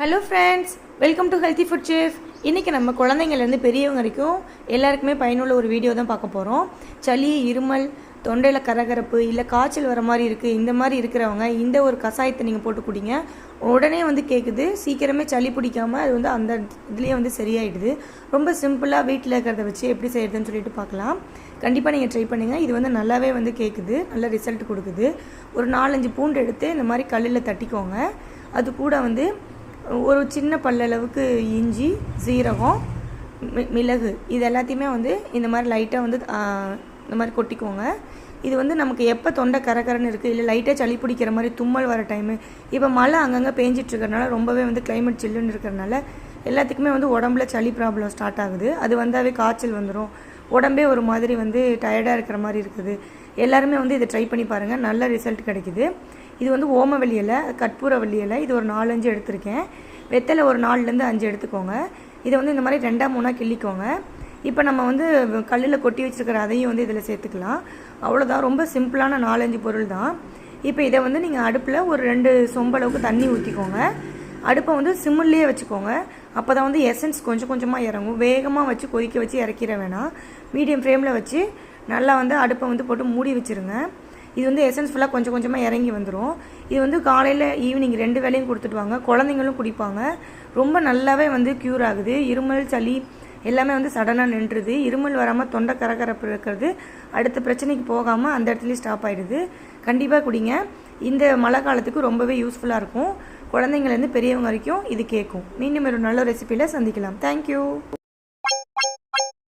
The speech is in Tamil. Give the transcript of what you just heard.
Hello friends welcome to healthy food safe இன்றைக்கி நம்ம குழந்தைங்கள்லேருந்து பெரியவங்க வரைக்கும் எல்லாருக்குமே பயனுள்ள ஒரு வீடியோ தான் பார்க்க போகிறோம் சளி இருமல் தொண்டையில் கரகரப்பு இல்லை காய்ச்சல் வர மாதிரி இருக்குது இந்த மாதிரி இருக்கிறவங்க இந்த ஒரு கஷாயத்தை நீங்கள் போட்டு குடிங்க. உடனே வந்து கேட்குது சீக்கிரமே சளி பிடிக்காமல் அது வந்து அந்த இதுலேயே வந்து சரியாயிடுது. ரொம்ப சிம்பிளாக வீட்டில் இருக்கிறத வச்சு எப்படி செய்யறதுன்னு சொல்லிட்டு பார்க்கலாம். கண்டிப்பாக நீங்கள் ட்ரை பண்ணுங்கள் இது வந்து நல்லாவே வந்து கேட்குது நல்ல ரிசல்ட் கொடுக்குது. ஒரு நாலஞ்சு பூண்டு எடுத்து இந்த மாதிரி கல்லில் தட்டிக்கோங்க. அது கூட வந்து ஒரு சின்ன பல்லளவுக்கு இஞ்சி சீரகம் மி- மிளகு இது எல்லாத்தையுமே வந்து இந்த மாதிரி லைட்டாக வந்து இந்த மாதிரி கொட்டிக்கோங்க. இது வந்து நமக்கு எப்போ தொண்டை கரகரன்னு இருக்குது இல்லை லைட்டாக சளி பிடிக்கிற மாதிரி தும்மல் வர டைமு இப்போ மழை அங்கங்கே பேஞ்சிட்டு இருக்கறனால ரொம்பவே வந்து கிளைமேட் சில்லுன்னு இருக்கிறனால எல்லாத்துக்குமே வந்து உடம்புல சளி ப்ராப்ளம் ஸ்டார்ட் ஆகுது. அது வந்தாவே காய்ச்சல் வந்துடும் உடம்பே ஒரு மாதிரி வந்து டயர்டாக இருக்கிற மாதிரி இருக்குது. எல்லாருமே வந்து இதை ட்ரை பண்ணி பாருங்கள் நல்ல ரிசல்ட் கிடைக்குது. இது வந்து ஓமவல்லி இலை கற்பூரவல்லி இலை. இது ஒரு நாலஞ்சு எடுத்திருக்கேன். வெத்தலை ஒரு நாலுலேருந்து அஞ்சு எடுத்துக்கோங்க. இதை வந்து இந்த மாதிரி ரெண்டாக மூணாக கிள்ளிக்கோங்க. இப்போ நம்ம வந்து கல்லில் கொட்டி வச்சிருக்கிற அதையும் வந்து இதில் சேர்த்துக்கலாம். அவ்வளோதான் ரொம்ப சிம்பிளான நாலஞ்சு பொருள் தான். இப்போ இதை வந்து நீங்கள் அடுப்பில் ஒரு ரெண்டு சொம்பளவுக்கு தண்ணி ஊற்றிக்கோங்க அடுப்பை வந்து சிம்மிலேயே வச்சுக்கோங்க. அப்போ தான் வந்து எசன்ஸ் கொஞ்சம் கொஞ்சமாக இறங்கும். வேகமாக வச்சு கொதிக்க வச்சு இறக்கிற வேணாம். மீடியம் ஃப்ளேமில் வச்சு நல்லா வந்து அடுப்பை வந்து போட்டு மூடி வச்சிருங்க. இது வந்து எசன்ஸ் ஃபுல்லாக கொஞ்சம் கொஞ்சமாக இறங்கி வந்துடும் இது வந்து காலையில் ஈவினிங் ரெண்டு வேளையும் கொடுத்துட்டு வாங்க. குழந்தைங்களும் குடிப்பாங்க. ரொம்ப நல்லாவே வந்து க்யூர் ஆகுது. இருமல் சளி எல்லாமே வந்து சடனாக நின்றுது. இருமல் வராமல் தொண்டை கரகரப்பு இருக்கிறது. அடுத்த பிரச்சனைக்கு போகாமல் அந்த இடத்துலையும் ஸ்டாப் ஆகிடுது கண்டிப்பாக குடிங்க. இந்த மழை காலத்துக்கு ரொம்பவே யூஸ்ஃபுல்லாக இருக்கும். குழந்தைங்கள்லேருந்து பெரியவங்க வரைக்கும் இது கேட்கும். மீண்டும் ஒரு நல்ல ரெசிபியில் சந்திக்கலாம். தேங்க்யூ